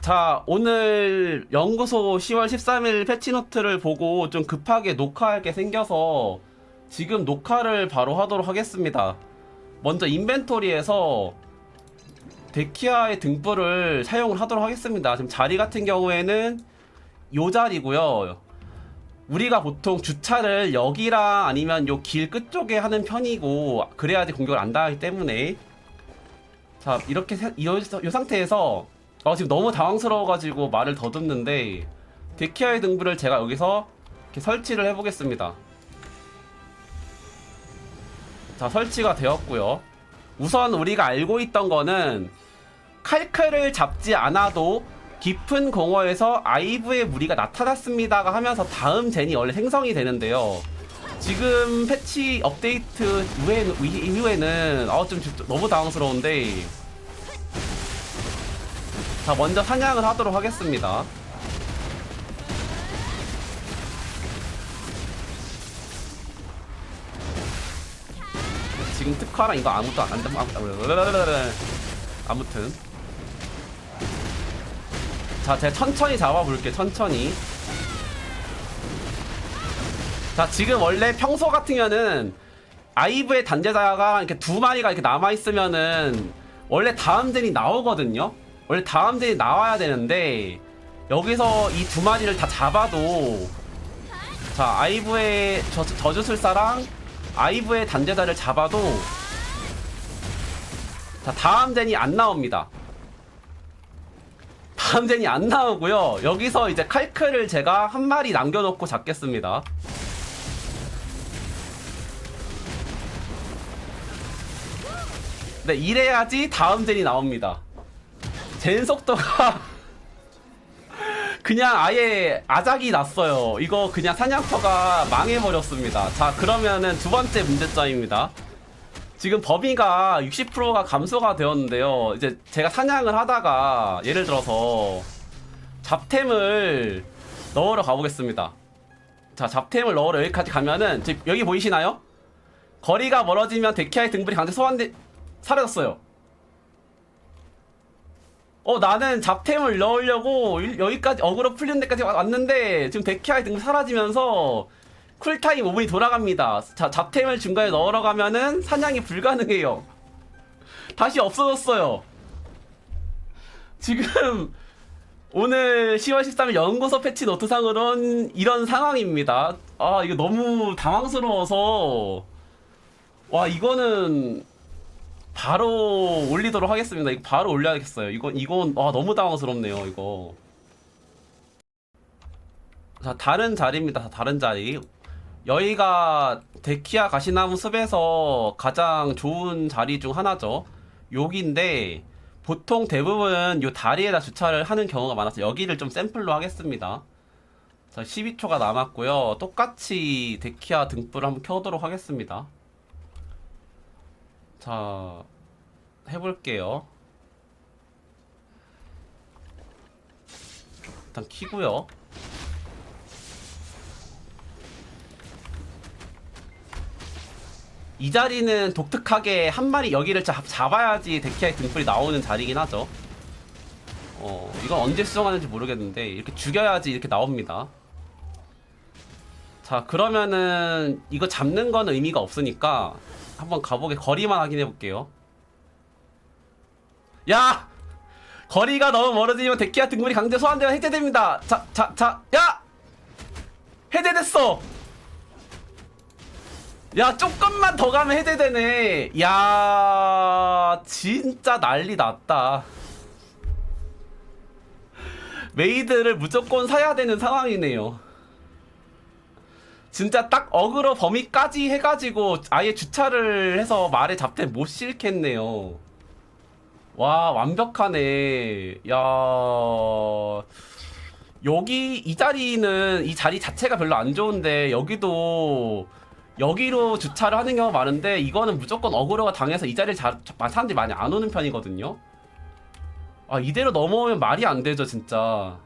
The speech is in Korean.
자, 오늘 연구소 10월 13일 패치노트를 보고 좀 급하게 녹화할 게 생겨서 지금 녹화를 바로 하도록 하겠습니다. 먼저 인벤토리에서 데키아의 등불을 사용을 하도록 하겠습니다. 지금 자리 같은 경우에는 요 자리고요. 우리가 보통 주차를 여기랑 아니면 요 길 끝쪽에 하는 편이고 그래야지 공격을 안 당하기 때문에 자 이렇게 세- 이, 이 상태에서 어, 지금 너무 당황스러워가지고 말을 더듬는데 데키아의 등불을 제가 여기서 이렇게 설치를 해보겠습니다. 자 설치가 되었고요. 우선 우리가 알고 있던 거는 칼크를 잡지 않아도 깊은 공허에서 아이브의 무리가 나타났습니다가 하면서 다음 젠이 원래 생성이 되는데요. 지금 패치 업데이트 이후에는, 이후에는 어, 좀 주- 너무 당황스러운데 자 먼저 사냥을 하도록 하겠습니다. 지금 특화랑 이거 아무것도 안 한다. 아무튼 자, 제가 천천히 잡아볼게요. 천천히. 자, 지금 원래 평소 같으면은 아이브의 단제자가 이렇게 두 마리가 이렇게 남아 있으면은 원래 다음 젠이 나오거든요. 원래 다음 젠이 나와야 되는데 여기서 이 두 마리를 다 잡아도 자, 아이브의 저, 저주술사랑 아이브의 단제자를 잡아도 자, 다음 젠이 안 나옵니다. 다음 젠이 안 나오고요. 여기서 이제 칼크를 제가 한 마리 남겨놓고 잡겠습니다. 네, 이래야지 다음 젠이 나옵니다. 젠 속도가 그냥 아예 아작이 났어요. 이거 그냥 사냥터가 망해버렸습니다. 자, 그러면은 두 번째 문제점입니다. 지금 범위가 60%가 감소가 되었는데요. 이제 제가 사냥을 하다가 예를 들어서 잡템을 넣으러 가보겠습니다. 자, 잡템을 넣으러 여기까지 가면은 지금 여기 보이시나요? 거리가 멀어지면 데키아의 등불이 강제 소환돼 사라졌어요. 어 나는 잡템을 넣으려고 일- 여기까지 어그로 풀리는 데까지 와- 왔는데 지금 데키아의 등불 사라지면서 쿨타임 5분이 돌아갑니다. 자, 잡템을 중간에 넣으러 가면은 사냥이 불가능해요. 다시 없어졌어요. 지금 오늘 10월 13일 연구소 패치 노트상으론 이런 상황입니다. 아, 이거 너무 당황스러워서 와, 이거는 바로 올리도록 하겠습니다. 이거 바로 올려야겠어요. 이건 이건 와, 너무 당황스럽네요, 이거. 자, 다른 자리입니다. 다른 자리. 여기가 데키아 가시나무 숲에서 가장 좋은 자리 중 하나죠. 여기인데 보통 대부분 요 다리에다 주차를 하는 경우가 많아서 여기를 좀 샘플로 하겠습니다. 자, 12초가 남았고요. 똑같이 데키아 등불을 한번 켜도록 하겠습니다. 자, 해볼게요. 일단 키고요. 이 자리는 독특하게 한 마리 여기를 잡, 잡아야지 데키아의 등불이 나오는 자리긴 하죠. 어, 이건 언제 수정하는지 모르겠는데 이렇게 죽여야지 이렇게 나옵니다. 자, 그러면은 이거 잡는 건 의미가 없으니까 한번 가보게 거리만 확인해 볼게요. 야! 거리가 너무 멀어지면 데키아 등불이 강제 소환되어 해제됩니다. 자, 자, 자, 야! 해제됐어! 야 조금만 더 가면 해제되네 야 진짜 난리 났다 메이드를 무조건 사야 되는 상황이네요 진짜 딱 어그로 범위까지 해가지고 아예 주차를 해서 말에 잡템 못 실겠네요 와 완벽하네 야 여기 이 자리는 이 자리 자체가 별로 안 좋은데 여기도 여기로 주차를 하는 경우가 많은데 이거는 무조건 어그로가 당해서 이 자리를 자, 자- 사람들이 많이 안 오는 편이거든요. 아 이대로 넘어오면 말이 안 되죠 진짜.